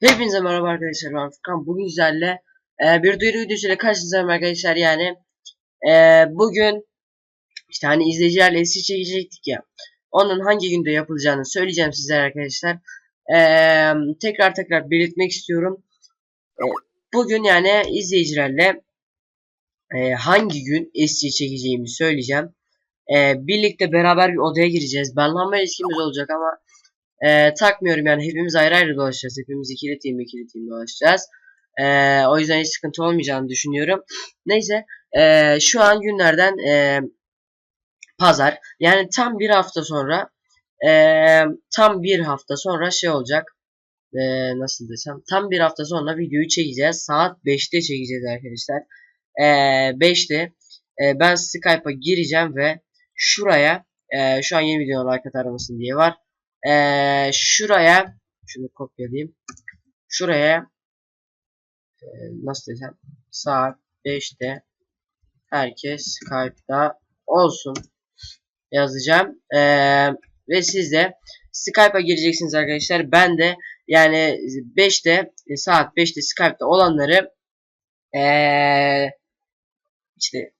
Hepinize merhaba arkadaşlar ben Furkan. Bugün sizlerle e, bir duyuru videosuyla karşınızdayım arkadaşlar. Yani e, bugün işte hani izleyicilerle eski çekecektik ya onun hangi günde yapılacağını söyleyeceğim sizlere arkadaşlar. E, tekrar tekrar belirtmek istiyorum. E, bugün yani izleyicilerle e, hangi gün eski çekeceğimi söyleyeceğim. E, birlikte beraber bir odaya gireceğiz. Banlanma ilişkimiz olacak ama e, takmıyorum yani hepimiz ayrı ayrı dolaşacağız. Hepimiz ikili team ikili team dolaşacağız. E, o yüzden hiç sıkıntı olmayacağını düşünüyorum. Neyse e, şu an günlerden e, pazar. Yani tam bir hafta sonra e, tam bir hafta sonra şey olacak. E, nasıl desem tam bir hafta sonra videoyu çekeceğiz. Saat 5'te çekeceğiz arkadaşlar. E, 5'te e, ben Skype'a gireceğim ve şuraya e, şu an yeni videoya like atar mısın diye var. Ee, şuraya şunu kopyalayayım. Şuraya e, nasıl desem saat 5'te herkes Skype'da olsun yazacağım. Ee, ve siz de Skype'a gireceksiniz arkadaşlar. Ben de yani 5'te e, saat 5'te Skype'da olanları ee, işte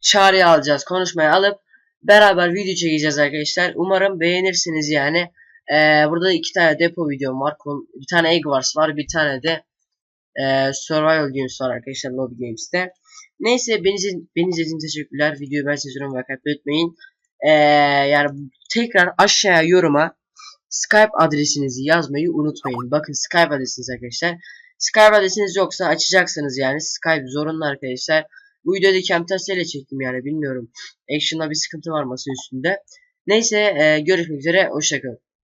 çağrıya alacağız. Konuşmaya alıp beraber video çekeceğiz arkadaşlar. Umarım beğenirsiniz yani. Ee, burada iki tane depo videom var. Bir tane Egg Wars var. Bir tane de e, Survival Games var arkadaşlar Lobby Games'te. Neyse beni, beni izlediğiniz teşekkürler. Videoyu ben seviyorum ve kalp etmeyin. Ee, yani tekrar aşağıya yoruma Skype adresinizi yazmayı unutmayın. Bakın Skype adresiniz arkadaşlar. Skype adresiniz yoksa açacaksınız yani. Skype zorunlu arkadaşlar. Bu videoda Camtasia çektim yani bilmiyorum. Action'da bir sıkıntı var masa üstünde. Neyse e, görüşmek üzere. Hoşçakalın.